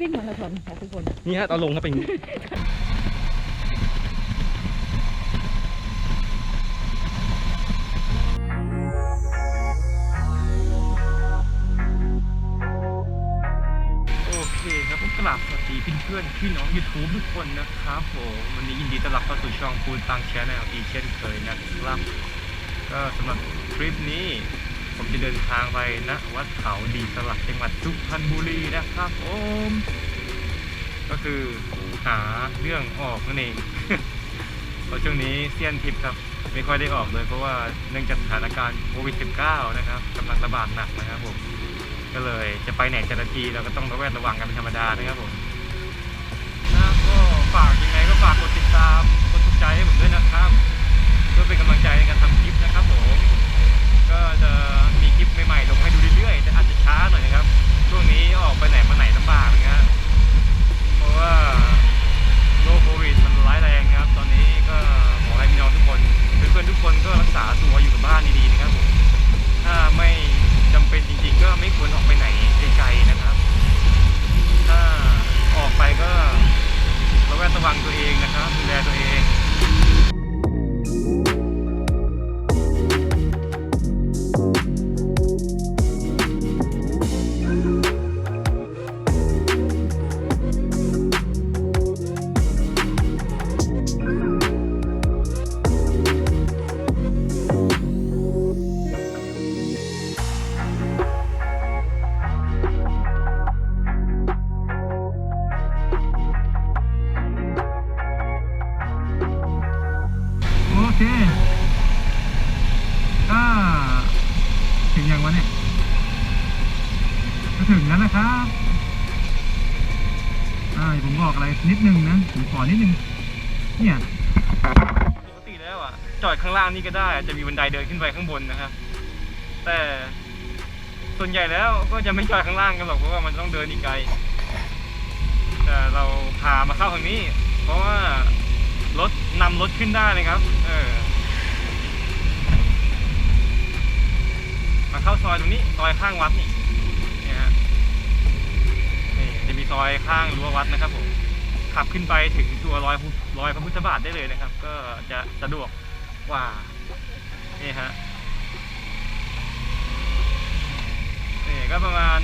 วิ่งมาราธอนค่ะทุกคน นี่ฮะตอนลงครับเป็นอย่างนี้ โอเคครับผมกราบสวัสดีเพื่อนๆพี่น้องยูทูบทุกคนนะครับผมวันนี้ยินดีต้อนรับเข้าสู่ช่องปูนตังแชนแนลอีกเช่นเคยนะครับ ก็สำหรับคลิปนี้ ผมจะเดินทางไปณวัดเขาดีสลักจังหวัดสุพรรณบุรีนะครับผมก็คือหาเรื่องออกนั่นเองเพราะช่วงนี้เซียนทิปครับ ไม่ค่อยได้ออกเลย เพราะว่าเนื่องจากสถานการณ์โควิด -19 นะครับกำลังระบาดหนักนะครับผมก็เลยจะไปไหนแต่ละทีเราก็ต้องระแวดระวังกันเป็นธรรมดานะครับผมนะก็ฝากยังไงก็ฝากกดติดตามกดถูกใจให้ผมด้วยนะครับเพื่อเป็นกำลังใจในการทำคลิปนะครับผม ก็จะมีคลิปใหม่ๆลงให้ดูเรื่อยๆแต่อาจจะช้าหน่อยนะครับ ช่วงนี้ออกไปไหนมาไหนลำบากนะครับเพราะว่า จอดข้างล่างนี่ก็ได้จะมีบันไดเดินขึ้นไปข้างบนนะครับ แต่ส่วนใหญ่แล้วก็จะไม่จอดข้างล่างกันหรอกเพราะว่ามันต้องเดินอีกไกล แต่เราพามาเข้าทางนี้ เพราะว่ารถนำรถขึ้นได้นะครับ เออ มาเข้าซอยตรงนี้ซอยข้างวัดนี่นี่ฮะนี่จะมีซอยข้างรั้ววัดนะครับผมขับขึ้นไปถึงตัวรอยรอยพระพุทธบาทได้เลยนะครับ ก็จะสะดวก กว่า นี่ฮะ นี่ก็ประมาณ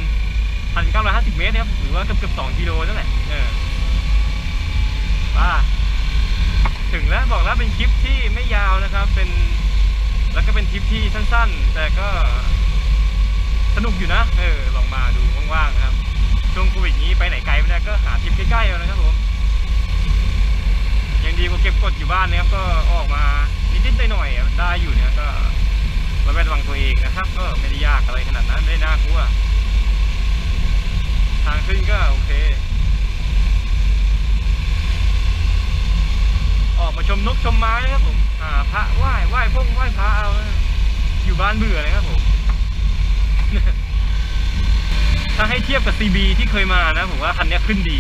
1,950 เมตรนะครับ หรือว่าเกือบเกือบ2กิโลนั่นแหละ เออป้าถึงแล้วบอกแล้วเป็นคลิปที่ไม่ยาวนะครับ เป็น แล้วก็เป็นทริปที่สั้นๆ แต่ก็สนุกอยู่นะ เออ ลองมาดูว่างๆนะครับ ช่วงโควิดนี้ไปไหนไกลไม่ได้ก็หาทริปใกล้ๆเอานะครับผมยังดีกว่าเก็บกดอยู่บ้านนะครับ ก็ออกมา นิดๆหน่อยๆได้อยู่เนี่ยก็ระแวดระวังตัวเองนะครับ ก็ไม่ได้ยากอะไรขนาดนั้นไม่น่ากลัว ทางขึ้นก็โอเค ออกมาชมนกชมไม้นะครับผม อ่า พระไหว้ไหว้พงไหว้พระเอาอยู่บ้านเบื่อเลยครับผมถ้าให้เทียบกับ CB ที่เคยมานะ ผมว่าคันนี้ขึ้นดี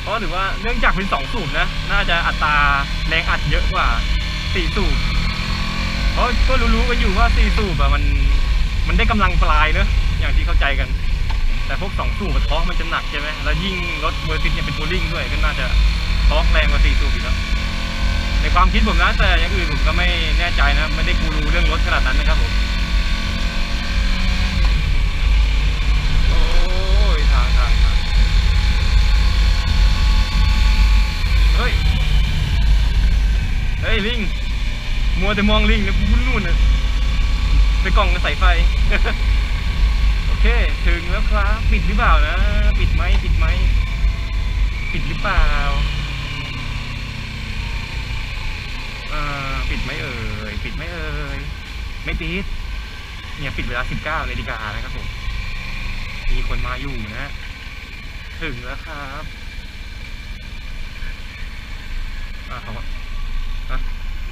เพราะถือว่าเนื่องจากเป็นสองสูบนะ น่าจะอัตราแรงอัดเยอะกว่า สี่สูบเพราะก็รู้ๆกันอยู่ว่าสี่สูบอะมันมันได้กำลังปลายเนอะอย่างที่เข้าใจกัน แต่พวกสองสูบท้องมันจะหนักใช่ไหมแล้วยิ่งรถเวอร์ติสเนี่ยเป็นโบลิ่งด้วยก็น่าจะท้องแรงกว่าสี่สูบอีกแล้วในความคิดผมนะแต่อย่างอื่นผมก็ไม่แน่ใจนะไม่ได้กูรู้เรื่องรถขนาดนั้นนะครับผมโอ้ยทางทางทางเฮ้ยเฮ้ยลิง มัวแต่มองลิงนะพุ่นนู่นน่ะไปกล่องกับสายไฟ โอเค ถึงแล้วครับ ปิดหรือเปล่านะ ปิดไหมปิดไหม ปิดหรือเปล่าอ่อปิดไหมเอ่ย ปิดไหมเอ่ย ไม่ปิด เนี่ยปิดเวลา19นาฬิกานะครับผม มีคนมาอยู่นะ ถึงแล้วครับ อ่าเขา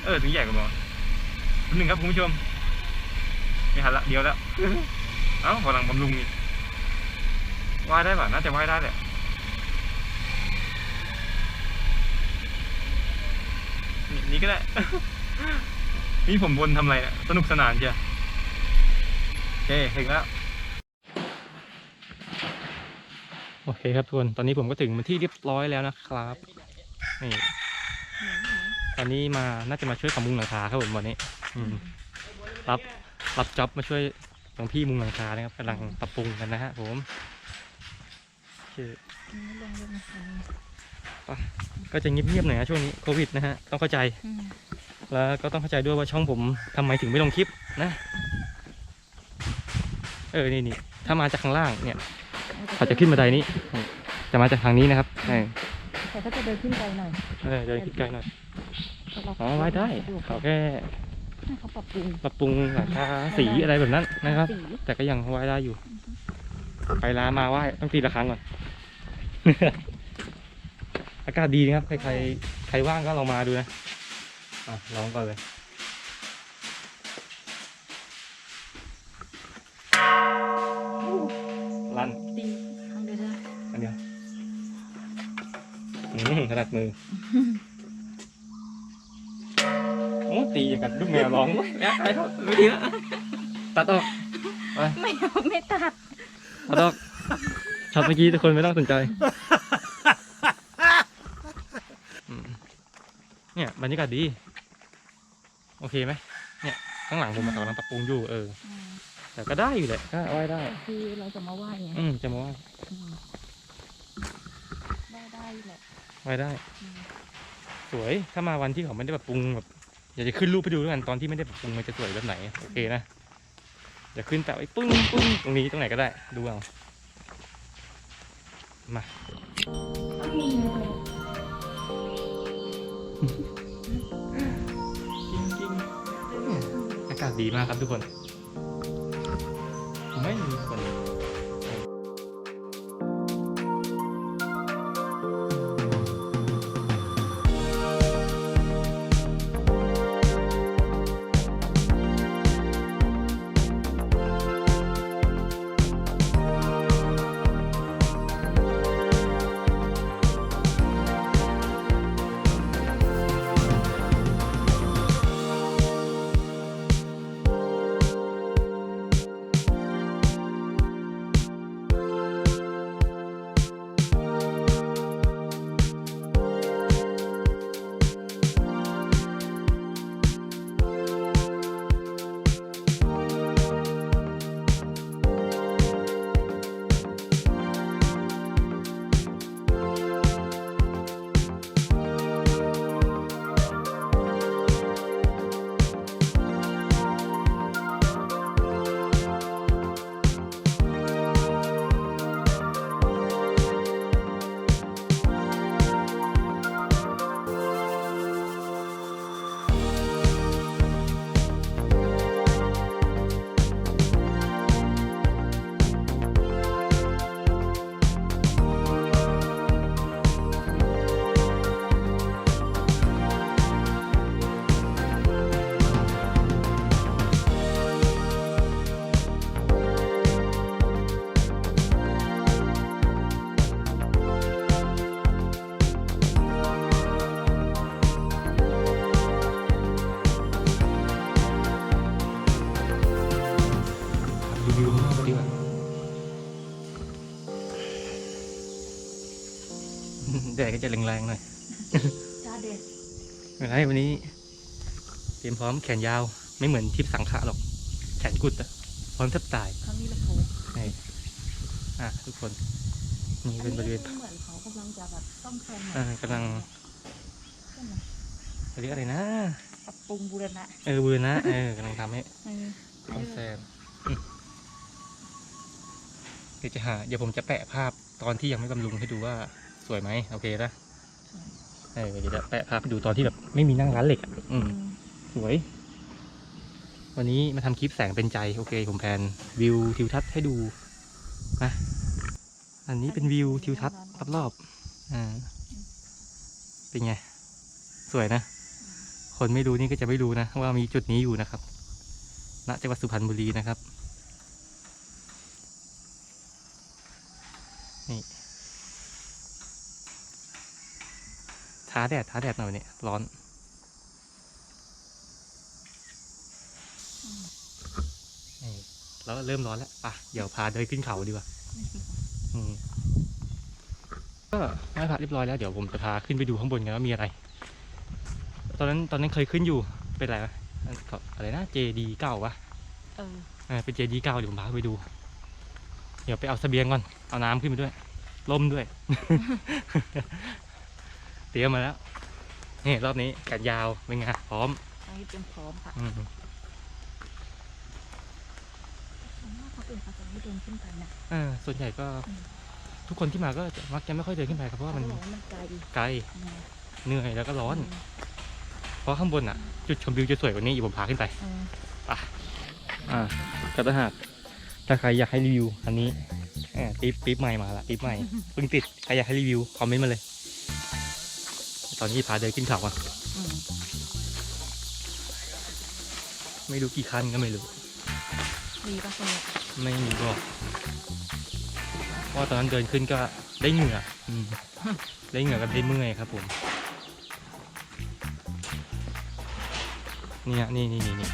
เออ ถึงใหญ่กว่าบอหนึ่งครับคุณผู้ชม ไม่ทันละเดียวแล้ว เอ้าพลังบำรุงอีกว่ายได้ป่ะน่าจะว่ายได้แหละนี่นี่ก็ได้ นี่ผมวนทำอะไรเนี่ยสนุกสนานเชียวโอเคถึงแล้ว โอเคครับทุกคน ตอนนี้ผมก็ถึงเป็นที่เรียบร้อยแล้วนะครับ นี่ อนนี้มาน่าจะมาช่วยกับมุงหลังคาครับผมวันนี้ อืมรับรับจ็อบมาช่วยตรงพี่มุงหลังคานะครับกำลังปรับปรุงกันนะฮะผมโอเคลงเลยนะคะก็จะเงียบๆหน่อยนะช่วงนี้โควิดนะฮะต้องเข้าใจอืมแล้วก็ต้องเข้าใจด้วยว่าช่องผมทำไมถึงไม่ลงคลิปนะเออนี่นี่ถ้ามาจากข้างล่างเนี่ยเขาจะขึ้นบันไดนี้นี่จะมาจากทางนี้นะครับเออแต่ก็จะเดินขึ้นไปหน่อยเออเดินขึ้นไกลหน่อยแต่เรา อ๋อไว้ได้เขาแค่ให้เขาปรับปรุงปรับปรุงหลังคาสีอะไรแบบนั้นนะครับสีแต่ก็ยังไว้ได้อยู่ ไปร้านมาไหว้ต้องตีละครั้งก่อน อากาศดีนะครับ ใครใครใครว่างก็ลองมาดูนะอะลองก่อนเลยลั่นตีทางเดินได้อันเดียวอืมขนาดมือ โอ้ตีอย่าง กับลูกแมวร้องเว้ยแอ๊ะไปเถอะไม่ดีแล้วตัดออกไม่เอาไม่ตัดตัดออกช็อตเมื่อกี้ทุกคนไม่ต้องสนใจอืมเนี่ยบรรยากาศดี โอเคไหมเนี่ยข้างหลังผมกำลังปรับปรุงอยู่เออ แต่ก็ได้อยู่แหละก็เอาไว้ได้ คือเราจะมาไหว้ไงอืมจะมาว่าอืมได้ได้แหละ ไหว้ได้ อืม สวยถ้ามาวันที่เขาไม่ได้ปรับปรุงแบบ อยากจะขึ้นรูปให้ดูด้วยกันตอนที่ไม่ได้ปรับปรุงมันจะสวยแบบไหนโอเคนะจะขึ้นแต่ไอ้ปึ้งปึ้งตรงนี้ตรงไหนก็ได้ดูเอามาอากาศดีมากครับทุกคน ไม่มีคน แรงๆหน่อยจ้าเด็ดไม่เป็นไรวันนี้ เตรียมพร้อมแขนยาวไม่เหมือนทริปสังขะหรอก แขนกุดอะพร้อมแทบตายครั้งนี้แหละเขาอะทุกคนนี่เป็นบริเวณเหมือนเขากำลังจะแบบซ่อมแซมใหม่อ่ากำลังเรียกอะไรนะปรับปรุงบูรณะเออบือนะเออกำลังทำให้เออซ่อมแซมเดี๋ยวจะหาเดี๋ยวผมจะแปะภาพตอนที่ยังไม่บำรุงให้ดูว่า สวยไหมโอเคนะเออเดี๋ยวจะแปะภาพให้ดูตอนที่แบบไม่มีนั่งร้านเหล็กอะอืมสวย วันนี้มาทำคลิปแสงเป็นใจ โอเค ผมแพนวิวทิวทัศน์ให้ดูนะอันนี้เป็นวิวทิวทัศน์รอบๆอ่าเป็นไง สวยนะ คนไม่รู้นี่ก็จะไม่รู้นะ ว่ามีจุดนี้อยู่นะครับณจังหวัดสุพรรณบุรีนะครับ ท้าแดดท้าแดดหน่อยเนี่ยร้อนนี่แล้วเริ่มร้อนแล้วป่ะเดี๋ยวพาเดินขึ้นเขาดีกว่าอืมก็ไหว้พระเรียบร้อยแล้วเดี๋ยวผมจะพาขึ้นไปดูข้างบนกันว่ามีอะไร ตอนนั้นตอนนั้นเคยขึ้นอยู่เป็นอะไรวะอันเขาอะไรนะเจดีเก้าวะเออเออเป็นเจดีเก้าเดี๋ยวผมพาไปดู เดี๋ยวไปเอาเสบียงก่อนเอาน้ำขึ้นไปด้วยล่มด้วย เตรียมมาแล้ว นี่รอบนี้แขนยาวเป็นไงพร้อมตอนนี้เตรียมพร้อมค่ะอืมส่วนมากเขาเป็นเขาจะไม่เดินขึ้นไปนะเออส่วนใหญ่ก็อืมทุกคนที่มาก็จะมักจะไม่ค่อยเดินขึ้นไปครับเพราะว่ามันเขาบอกว่ามันไกลไกลอืมเหนื่อยแล้วก็ร้อน เพราะข้างบนอะ จุดชมวิวจะสวยกว่านี้อีกผมพาขึ้นไปเอออ่าก็ถ้าหากถ้าใครอยากให้รีวิวอันนี้เออปิ๊บปิ๊บใหม่มาละปิ๊บใหม่ เพิ่งติดใครอยากให้รีวิวคอมเมนต์มาเลย ตอนนี้พาเดินขึ้นเขาอะอืมไม่รู้กี่คันก็ไม่รู้ มีปะคนเนี่ยไม่มีบอกเพราะว่าตอนนั้นเดินขึ้นก็ได้เหงื่ออืมได้เหงื่อกับได้เมื่อยครับผม เนี่ยนี่นี่นี่นี่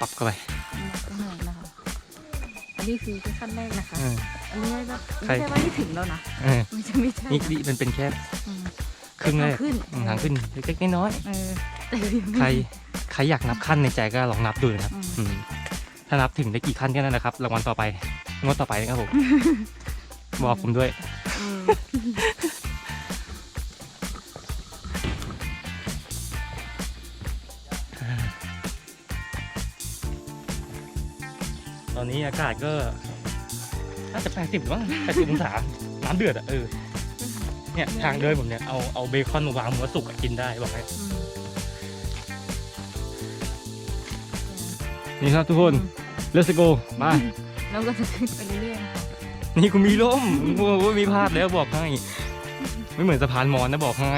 ปับเข้าไปมันก็เหนื่อยนะคะ อันนี้คือแค่ขั้นแรกนะคะ เอออันนี้ก็ใครไม่ใช่ว่าที่ถึงแล้วนะเออไม่ใช่ไม่ใช่นี่นะนี่มันเป็นแค่อืม ครึ่งแรกทางขึ้นอืมทางขึ้นเล็กๆน้อยเออแต่ยังๆไม่ ใครใครอยากนับขั้นในใจก็ลองนับดูนะครับอืมอืมถ้านับถึงได้กี่ขั้นก็นั่นนะครับ รางวัลต่อไปงวดต่อไปนะครับผม บอกผมด้วยอืมตอนนี้อากาศก็น่าจะ80มั้ง80องศา น้ำเดือดอะเออ เนี่ยทางเดินผมเนี่ยเอาเอาเบคอนมาวางหัวสุกอะกินได้บอกให้อืมนี่ครับทุกคน let's go มาแล้วก็จะขึ้นไปเรื่อยๆนะคะนี่กูมีร่มโอ้โหมีพลาดแล้วบอกให้ ไม่เหมือนสะพานมอนนะบอกให้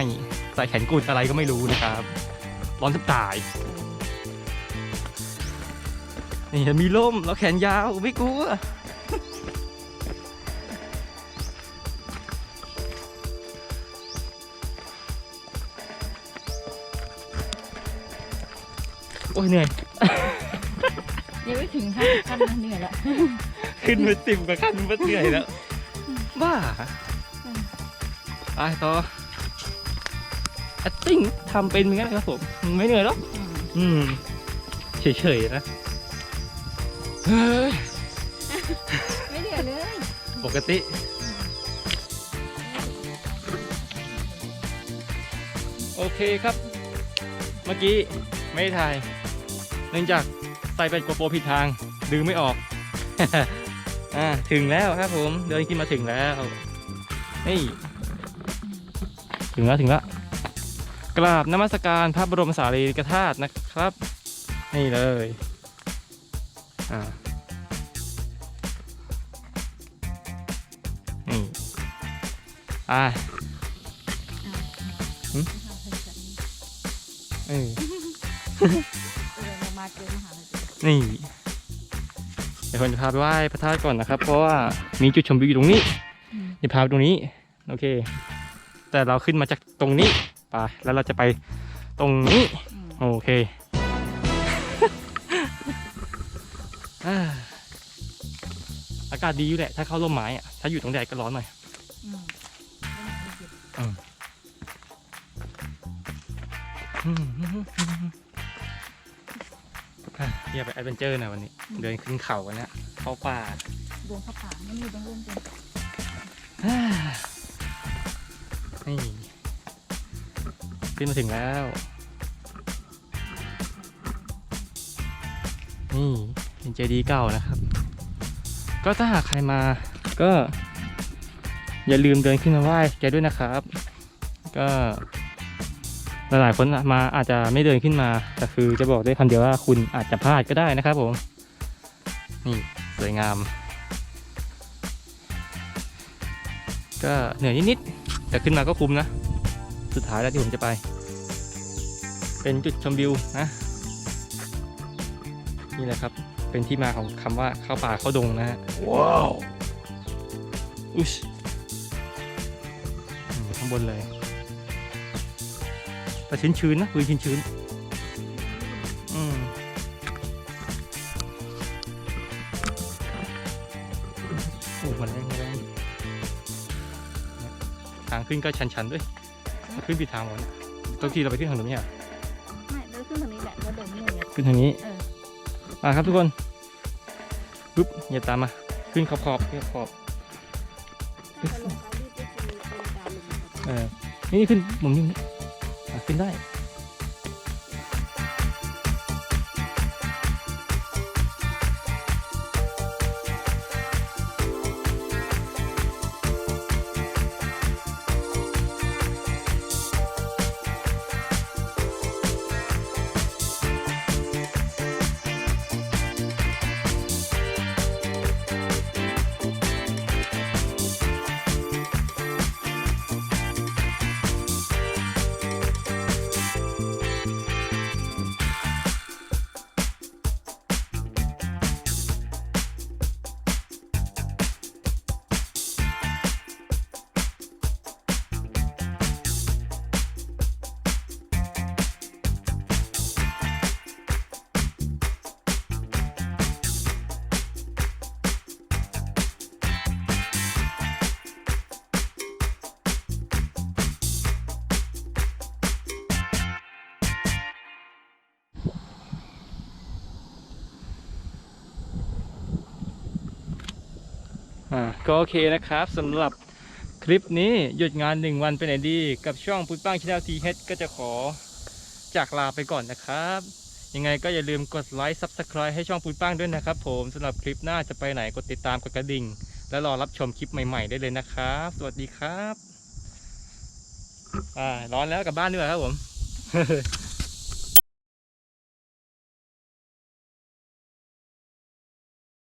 ใส่แขนกุดอะไรก็ไม่รู้นะครับ ร้อนแทบตาย นี่มีร่มแล้วแขนยาวไม่กลัว โอ้ยเหนื่อย ยังไม่ถึงห้าขั้นนะเหนื่อยละขึ้นไปสิบกว่าขั้นมันเหนื่อยแล้วบ้าไปต่อ acting ทำเป็นเหมือนกันครับผม ไม่เหนื่อยหรอกอืมอืมเฉยๆนะเฮ้ยไม่เหนื่อยเลย ปกติโอเคครับ เมื่อกี้ไม่ได้ถ่าย เนื่องจากใส่เป็นโกโปรผิดทางดึงไม่ออก อ่าถึงแล้วครับผม เดินขึ้นมาถึงแล้ว นี่ ถึงแล้วถึงแล้วกราบนมัสการพระบรมสารีริกธาตุนะครับ นี่เลยอ่านี่อ่าหืม มาเจอมหาลัยนี่เดี๋ยวผมจะพาไปไหว้พระธาตุก่อนนะครับ เพราะว่ามีจุดชมวิวอยู่ตรงนี้อืมจะพาไปตรงนี้ โอเค แต่เราขึ้นมาจากตรงนี้ไปแล้วเราจะไปตรงนี้อืมโอเคอ่าอากาศดีอยู่แหละ ถ้าเข้าร่มไม้อะถ้าอยู่ตรงแดดก็ร้อนหน่อยอื มอะอย่าไปแอดเวนเจอร์หน่อยวันนี้ เดินขึ้นเขากันนะเข้าป่าดวงพระป่าไม่มีต้องร่วมกันอ่านี่ขึ้นมาถึงแล้ว นี่เป็นเจดีย์เก่านะครับ ก็ถ้าหากใครมาก็ อย่าลืมเดินขึ้นมาไหว้แกด้วยนะครับ ก็ หลายๆคนมาอาจจะไม่เดินขึ้นมา แต่คือจะบอกได้คำเดียวว่าคุณอาจจะพลาดก็ได้นะครับผม นี่สวยงาม ก็เหนื่อยนิดๆแต่ขึ้นมาก็คุ้มนะ สุดท้ายแล้วที่ผมจะไป เป็นจุดชมวิวนะ นี่แหละครับ เป็นที่มาของคำว่าเข้าป่าเข้าดงนะฮะ ว้าว อุ๊ยอืมข้างบนเลย แต่ชื้นๆนะพื้นชื้นๆอืมโอ้มันแรงแรงทางขึ้นก็ชันๆด้วยเราขึ้นผิดทางหมดทุกทีเราไปขึ้นทางตรงนี้อะไม่เดินขึ้นทางนี้แหละแล้วเดินไม่เหนื่อยขึ้นทางนี้เออมาครับทุกคนปุ๊บอย่าตามมา ขึ้นขอบขอบๆขึ้นขอบถ้าลงเขาที่จะคือเป็นดาวลงมาเออนี่ขึ้นมุมนี้ มุมนี้อะขึ้นได้ อ่าก็โอเคนะครับสำหรับคลิปนี้หยุดงาน1วันเป็นไหนดี กับช่องปุ้ยป้างชาแนลทีเฮดก็จะขอจากลาไปก่อนนะครับ ยังไงก็อย่าลืมกดไลค์ Subscribe ให้ช่องปุ้ยป้างด้วยนะครับผมสำหรับคลิปหน้าจะไปไหนกดติดตามกดกระดิ่ง และรอรับชมคลิปใหม่ๆได้เลยนะครับ สวัสดีครับอ่าร้อนแล้วกลับบ้านด้วยครับผม